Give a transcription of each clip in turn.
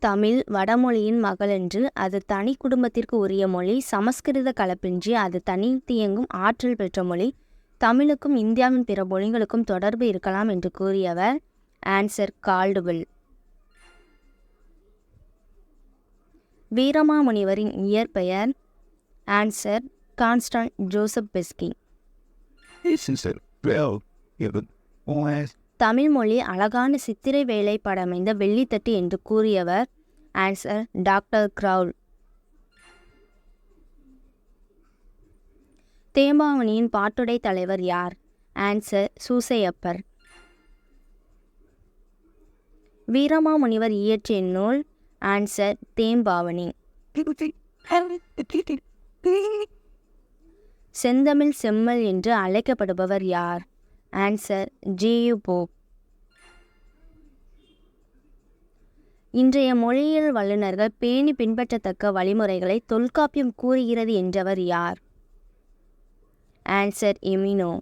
தமிழ் வடமொழியின் மகளென்று அது தனி குடும்பத்திற்கு உரிய மொழி சமஸ்கிருத கலப்பின்றி அது தனித்தியங்கும் ஆற்றல் பெற்ற மொழி தமிழுக்கும் இந்தியாவின் பிற மொழிகளுக்கும் தொடர்பு இருக்கலாம் என்று கூறியவர் ஆன்சர் கால்டுவெல். வீரமாமுனிவரின் இயற்பெயர் ஆன்சர் கான்ஸ்டான் ஜோசப் பெஸ்கி. தமிழ்மொழி அழகான சித்திரை வேலைப்பாடமைந்த வெள்ளித்தட்டு என்று கூறியவர். ஆன்சர் டாக்டர் கிரவுல் தேம்பாவணியின் பாட்டுடை தலைவர் யார்? ஆன்சர் சூசையப்பர். வீரமாமுனிவர் இயற்றிய நூல். ஆன்சர் தேம்பாவணி. செந்தமிழ் செம்மல் என்று அழைக்கப்படுபவர் யார்? ஆன்சர் ஜியு போப் இன்றைய மொழியியல் வல்லுநர்கள் பேணி பின்பற்றத்தக்க வழிமுறைகளை தொல்காப்பியம் கூறுகிறது என்றவர் யார்? ஆன்சர் எமினோ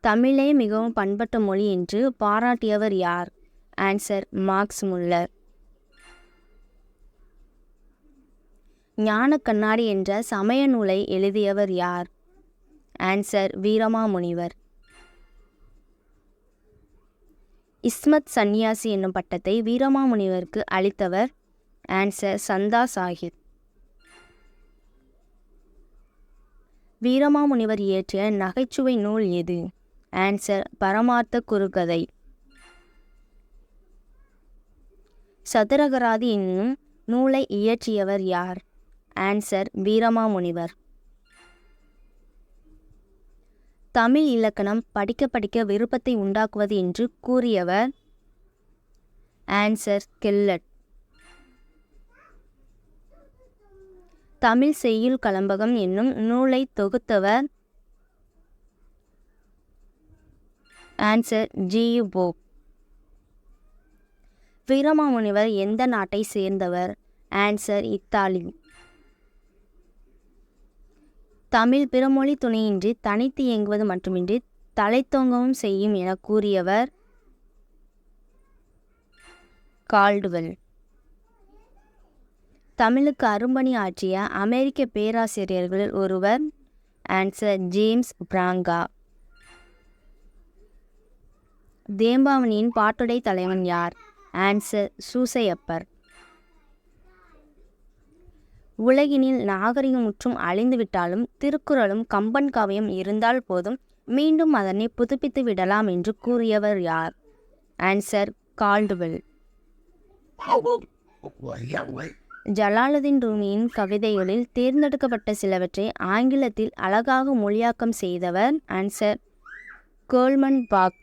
தமிழே மிகவும் பண்பட்ட மொழி என்று பாராட்டியவர் யார்? ஆன்சர் மார்க்ஸ் முல்லர் ஞான கண்ணாடி என்ற சமய நூலை எழுதியவர் யார்? ஆன்சர் வீரமாமுனிவர். இஸ்மத் சந்நியாசி என்னும் பட்டத்தை வீரமாமுனிவருக்கு அளித்தவர் ஆன்சர் சந்தா சாஹிப். வீரமாமுனிவர் இயற்றிய நகைச்சுவை நூல் எது? ஆன்சர் பரமார்த்த குறுகதை. சதுரகராதி என்னும் நூலை இயற்றியவர் யார்? ஆன்சர் வீரமாமுனிவர். தமிழ் இலக்கணம் படிக்க படிக்க விருப்பத்தை உண்டாக்குவது என்று கூறியவர். ஆன்சர் கெல்லட் தமிழ் செய்யுள் கலம்பகம் என்னும் நூலை தொகுத்தவர். ஆன்சர் ஜியு போப் வீரமாமுனிவர் எந்த நாட்டை சேர்ந்தவர்? Answer Italy. தமிழ் பிறமொழி துணையின்றி தனித்து இயங்குவது மட்டுமின்றி தலைத்தோங்கவும் செய்யும் என கூறியவர் கால்டுவெல். தமிழுக்கு அரும்பணி ஆற்றிய அமெரிக்க பேராசிரியர்களில் ஒருவர் ஆன்சர் ஜேம்ஸ் பிராங்கா. தேம்பாவணியின் பாட்டுடை தலைவன் யார்? ஆன்சர் சூசையப்பர். உலகினில் நாகரிகமுற்றும் அழிந்துவிட்டாலும் திருக்குறளும் கம்பன் காவியம் இருந்தால் போதும். மீண்டும் அதனை புதுப்பித்து விடலாம் என்று கூறியவர் யார்? Answer Caldwell. ஜலாலுதீன் ரூமியின் கவிதைகளில் தேர்ந்தெடுக்கப்பட்ட சிலவற்றை ஆங்கிலத்தில் அழகாக மொழியாக்கம் செய்தவர். ஆன்சர் கோல்மன் பாக்.